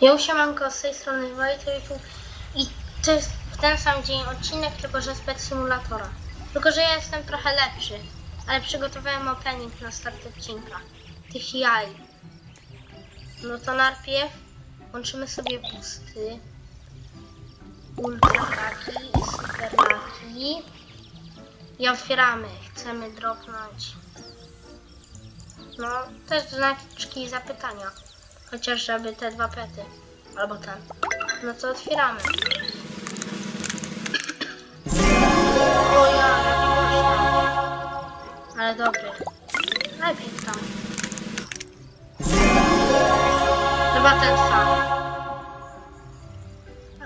Ja siemanko, z tej strony Wojtek i to jest w ten sam dzień odcinek, tylko że z Pet Simulatora. Tylko, że ja jestem trochę lepszy, ale przygotowałem opening na start odcinka. Tych jaj. No to najpierw łączymy sobie busty. Ultra laki i super laki. I otwieramy. Chcemy dropnąć. No, też znaczki zapytania. Chociaż żeby te dwa pety. Albo ten. No to otwieramy. O ja. Ale dobry. Najpierw tam. Chyba ten sam.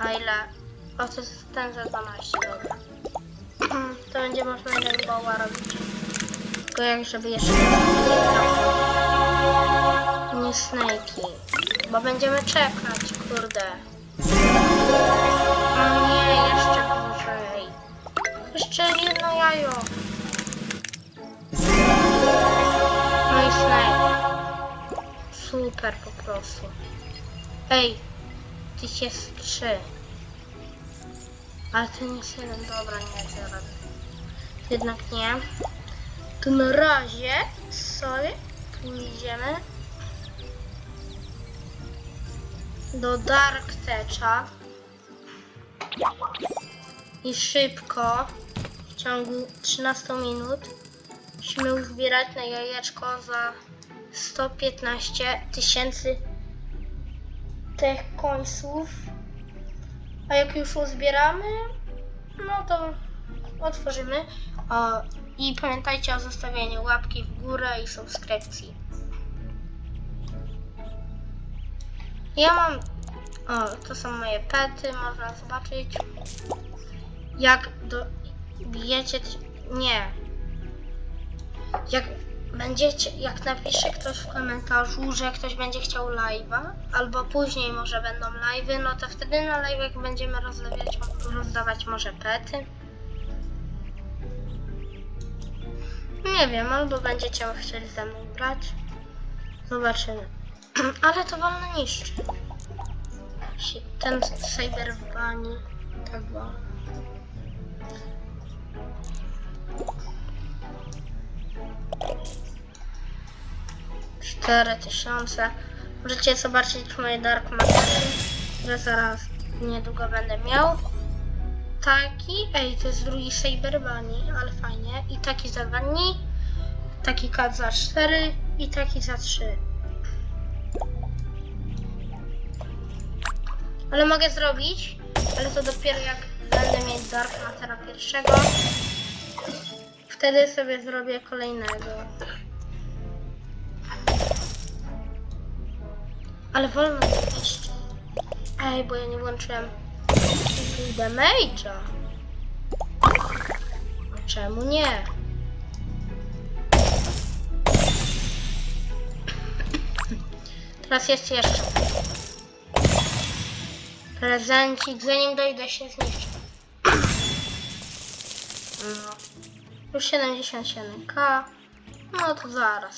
A ile? O, to jest ten za 12, dobra. To będzie można jeden boła robić. Tylko jak żeby jeszcze snake'i. Bo będziemy czekać, kurde. O nie, jeszcze gorzej. Jeszcze jedno jajo. No i snake. Super po prostu. Ej, tych jest trzy. Ale ten jest jeden, dobra, nie, zero. Jednak nie. To na razie sobie pójdziemy do Dark Techa i szybko w ciągu 13 minut musimy uzbierać na jajeczko za 115 tysięcy tych końców. A jak już uzbieramy, no to otworzymy. O, I pamiętajcie o zostawieniu łapki w górę i subskrypcji. Ja mam. O, to są moje pety, można zobaczyć. Jak do. Bijecie. Nie. Jak będziecie. Jak napisze ktoś w komentarzu, że ktoś będzie chciał live'a, albo później może będą live'y, no to wtedy na live'ach będziemy rozdawać, rozdawać może pety. Nie wiem, albo będziecie chcieli ze mną grać. Zobaczymy. Ale to wolno niszczy. Ten Cyber Bunny. Tak było. Cztery tysiące. Możecie zobaczyć moje Dark Matery, które zaraz niedługo będę miał. Taki, ej, to jest drugi Cyber Bunny, ale fajnie. I taki za dwa dni, taki kat za 4 i taki za 3. Ale mogę zrobić, ale to dopiero jak będę mieć Dark Matera pierwszego. Wtedy sobie zrobię kolejnego. Ale wolno jeszcze. Ej, bo ja nie włączyłem damage'a. A Czemu nie? Teraz jest jeszcze. Prezencik, zanim dojdę się zniszczy. No. Już 77k. No to zaraz.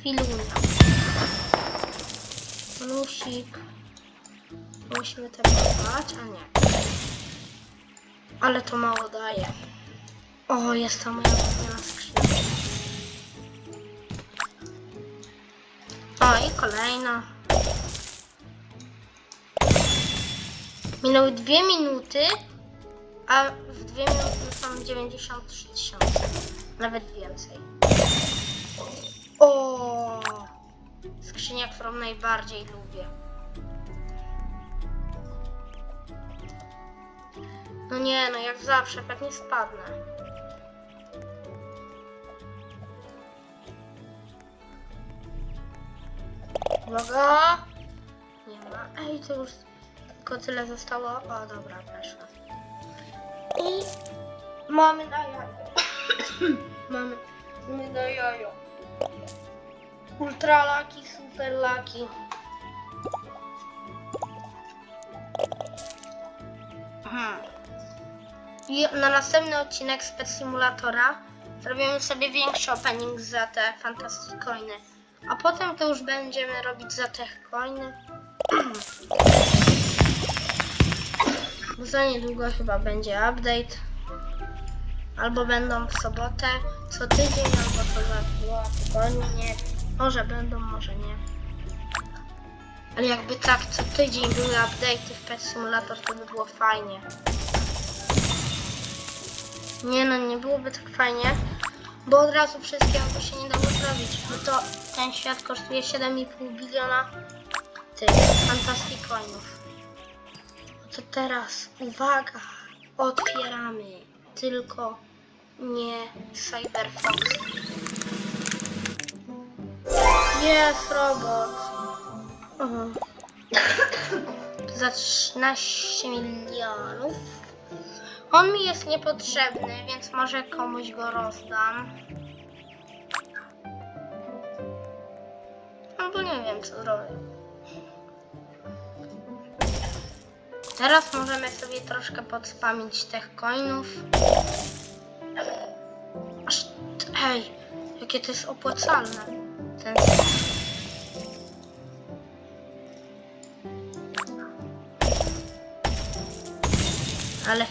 Chwilunia. Plusik. Musimy tego dać, a nie. Ale to mało daje. O, jest to moja ulubiona skrzynka. O, i kolejna. Minęły dwie minuty, a w dwie minuty są 93 tysiące. Nawet więcej. O! Skrzynia, którą najbardziej lubię. No nie, no jak zawsze, pewnie spadnę. Uwaga! Nie ma. Ej, to już tylko tyle zostało. O, dobra, weszła. I mamy na jajo. mamy, mamy na jajo. Ultra laki, super laki. Mhm. I na następny odcinek z Pet Simulatora zrobimy sobie większy opening za te Fantastic Coiny. A potem to już będziemy robić za te coiny. Bo za niedługo chyba będzie update. Albo będą w sobotę, co tydzień, albo co dwa tygodnie. Może będą, może nie. Ale jakby tak co tydzień były update'y w Pet Simulator, to by było fajnie. Nie no, nie byłoby tak fajnie, bo od razu wszystkiego by się nie dało zrobić. Bo to ten świat kosztuje 7,5 biliona tych. No to teraz, uwaga, otwieramy tylko nie Cyberfox. Jest robot. Za 13 milionów. On mi jest niepotrzebny, więc może komuś go rozdam. Albo nie wiem co zrobię. Teraz możemy sobie troszkę podspamić tych coinów. Aż, hej, jakie to jest opłacalne. Ten Ale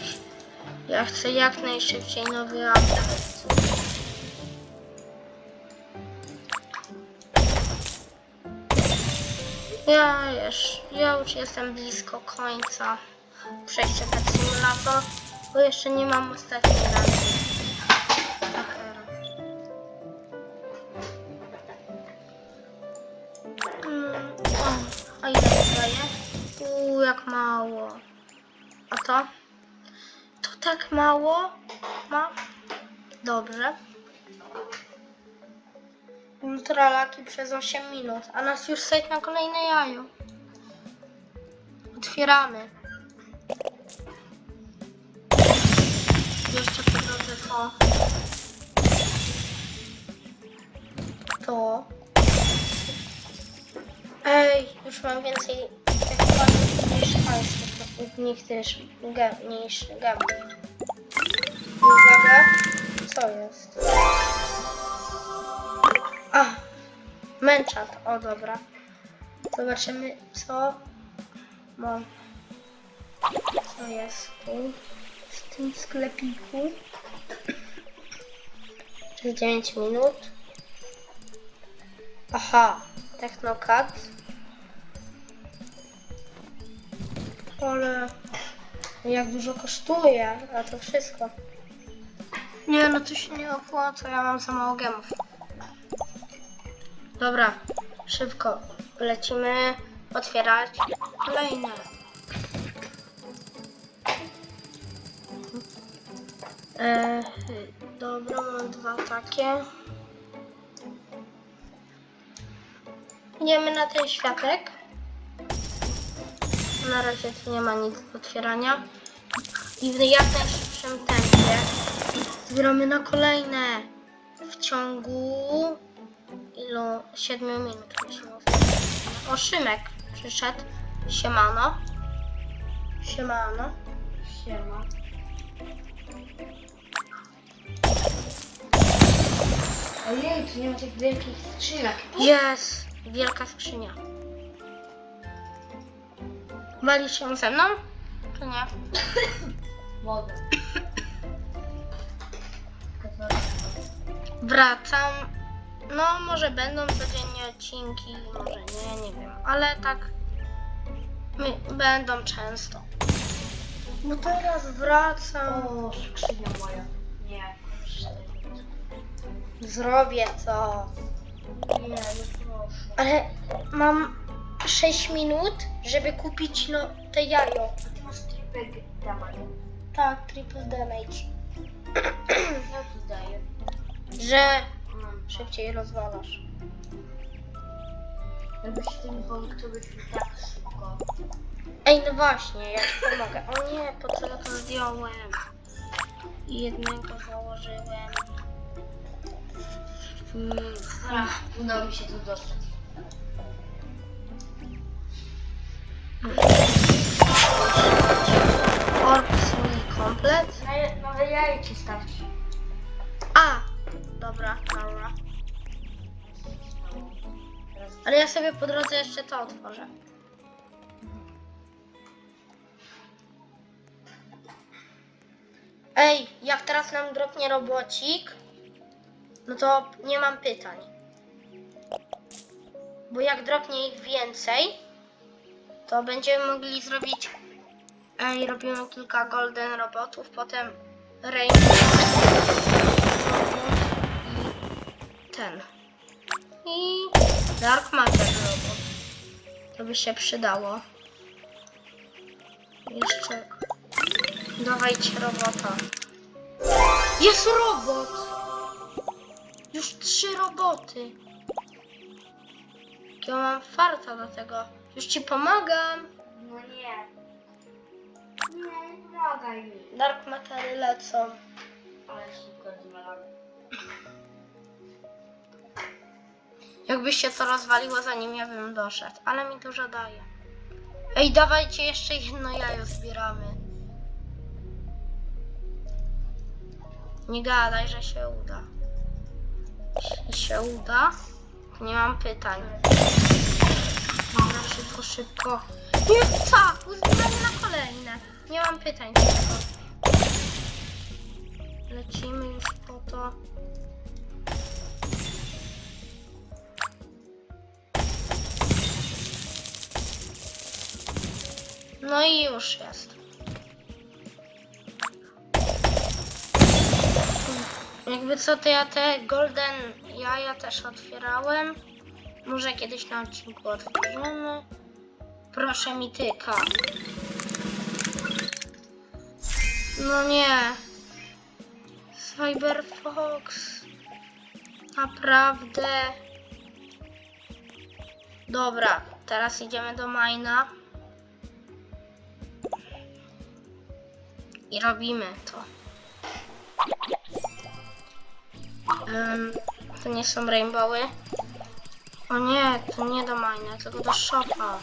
ja chcę jak najszybciej nowy update. Ja już, ja już jestem blisko końca przejścia Pet Simulator, bo jeszcze nie mam ostatniej ranki. Mm, a ile daje? Uuu, jak mało. A to? To tak mało ma? Dobrze. Ultralaki przez 8 minut, a nas już stać na kolejne jajo. Otwieramy. Jeszcze po drodze to. To. Ej, już mam więcej niż państw, niż też niż gem. I Uwaga, co jest? Męczat, o dobra. Zobaczymy, co mam. Co jest tu w tym sklepiku. Przez 9 minut. Aha, Technocat. Ale jak dużo kosztuje, a to wszystko. Nie, no to się nie opłaca, ja mam za mało gemów. Dobra, szybko lecimy otwierać kolejne. E, dobra, mam dwa takie. Idziemy na ten światek. Na razie tu nie ma nic do otwierania. I w najszybszym tempie zbieramy na kolejne w ciągu ilu? 7 minut musimy. O, Szymek przyszedł. Siemano. Siemano. Siema. Ojej, tu nie ma tych wielkich skrzynek. Jest wielka skrzynia. Walisz się ze mną? Czy nie? Wodę. Wracam. No, może będą codziennie odcinki, może nie, nie wiem. Ale tak my, będą często. No teraz wracam. O, skrzynia moja. Nie. Zrobię to. Nie, nie proszę. Ale mam 6 minut, żeby kupić no, te jajo. A ty masz tripek damage. Tak, triple damage. Ja tu daję. Że. Szybciej rozwalasz. Jakbyś mi pomógł, to byś tak szybko. Ej, no właśnie, ja ci pomogę. O nie, po co ja to zdjąłem? I jednego założyłem. Mm, Dobra, udało mi się tu dostać. Orb swój komplet. Nowe jaje ci ja sobie po drodze jeszcze to otworzę. Ej, jak teraz nam dropnie robocik, no to nie mam pytań. Bo jak dropnie ich więcej, to będziemy mogli zrobić. Ej, robimy kilka golden robotów, potem rainbow ten. I dark matter robot. To by się przydało. Jeszcze. Dawajcie robota. Jest robot! Już trzy roboty. Ja mam farta do tego. Już ci pomagam. No nie. Nie, nie pomagaj mi. Dark matery lecą. Ale szybko zwalamy. Jakby się to rozwaliło zanim ja bym doszedł, ale mi dużo daje. Ej, dawajcie jeszcze jedno jajo zbieramy. Nie gadaj, że się uda. Jeśli się uda, nie mam pytań. Dobra, szybko, szybko. Nie, tak, uzbieramy na kolejne. Nie mam pytań tylko. Lecimy już po to. No i już jest. Jakby co, to ja te golden jaja też otwierałem. Może kiedyś na odcinku otworzymy. Proszę mi tyka. No nie. Cyberfox. Naprawdę. Dobra, teraz idziemy do Majna. I robimy to. Em, to nie są rainbowy. O nie, to nie do mine, tylko do shopa.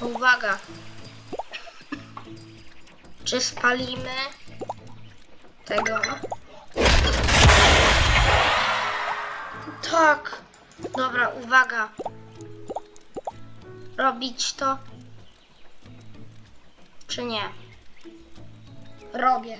Uwaga. Czy spalimy tego? Tak. Dobra, uwaga. Robić to? Czy nie? Robię.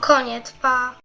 Koniec, pa.